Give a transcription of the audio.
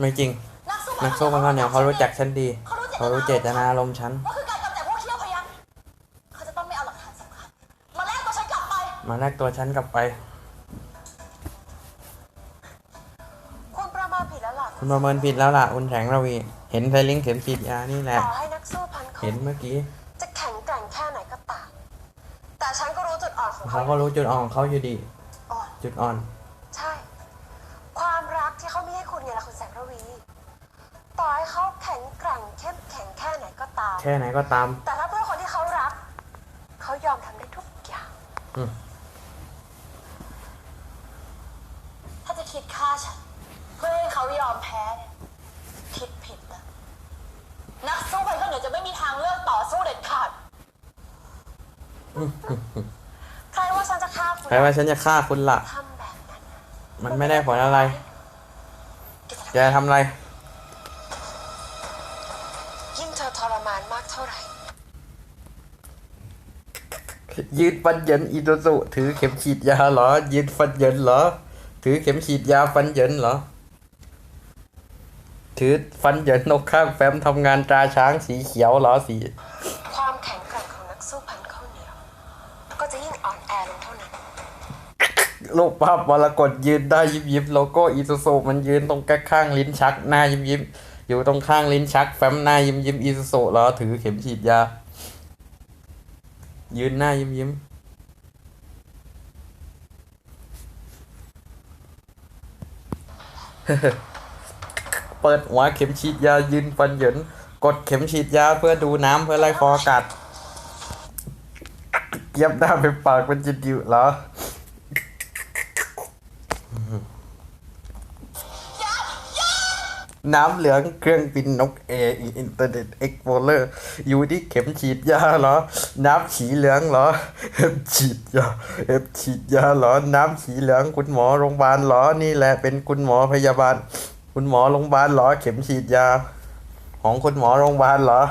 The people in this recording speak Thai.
ไม่จริง นักสู้นักสู้พันข้าวเหนียวเขารู้จักฉันดี เขารู้เขารู้เจตนารมณ์ฉันว่าคือการกำจัดพวกเขี้ยวพยักเขาจะต้องไม่เอาหลักฐานสำคัญมาแลกตัวฉันกลับไปมาแลกตัวฉันกลับไป คุณประมาทผิดแล้วล่ะ คุณประเมินผิดแล้วล่ะ คุณแสงระวี เห็นไซลิงเข็มฉีดยานี่แหละต่อให้นักสู้พันเห็นเมื่อกี้ จะแข็งแกร่งแค่ไหนก็ตาม แต่ฉันก็รู้จุดอ่อนของเขาเขาก็รู้จุดอ่อนของเขาอยู่ดีอ่อนจุดอ่อน วี ต่อให้เขาแข็งแกร่งเข้มแข็งแค่ไหนก็ตาม แค่ไหนก็ตาม แต่ถ้าเพื่อคนที่เขารัก เขายอมทำได้ทุกอย่าง อืม ถ้าจะคิดฆ่าฉัน เพื่อให้เขายอมแพ้เนี่ยคิดผิดนะนักสู้ไปก็เหนือจะไม่มีทางเลือกต่อสู้เด็ดขาดใครว่าฉันจะฆ่าคุณใครว่าฉันจะฆ่าคุณล่ะ ทำแบบนั้นนะมันไม่ได้ผลอะไร แกทำอะไร ยิ่งเธอทรมานมากเท่าไหร่ ยืนฟันเหยินอีโตสุถือเข็มฉีดยาเหรอ ยืนฟันเหยินเหรอ ถือเข็มฉีดยาฟันเหยินเหรอ ถือฟันเหยินนกข้างแฟ้มทำงานตราช้างสีเขียวเหรอสี ความแข็งแกร่งของนักสู้พันข้าวเหนียว ก็จะยิ่งอ่อนแอลงเท่านั้น รูปภาพมรกตยืนได้ยิบยิบโลโก้อีซูซูมันยืนตรงข้างลิ้นชักหน้ายิ้มยิ้มอยู่ตรงข้างลิ้นชัก แฟ้มหน้ายิ้มยิ้มอีซูซูเหรอถือเข็มฉีดยา ยืนหน้ายิ้มยิ้มเปิดหัวเข็มฉีดยายืนฟันหยินกดเข็มฉีดยาเพื่อดูน้ำเพื่อไล่ฟองอากาศเกียบหน้าเป็นปากเป็นจิตอยู่เหรอ น้ำเหลืองเครื่องบินนกเออินเทอร์เน็ตเอ็กโพเลอร์อยู่ที่เข็มฉีดยาเหรอ น้ำฉีเหลืองเหรอเอ็มฉีดยาเอ็มฉีดยาเหรอ น้ำฉีเหลืองคุณหมอโรงพยาบาลเหรอ นี่แหละเป็นคุณหมอพยาบาล คุณหมอโรงพยาบาลเหรอ เข็มฉีดยา ของคุณหมอโรงพยาบาลเหรอ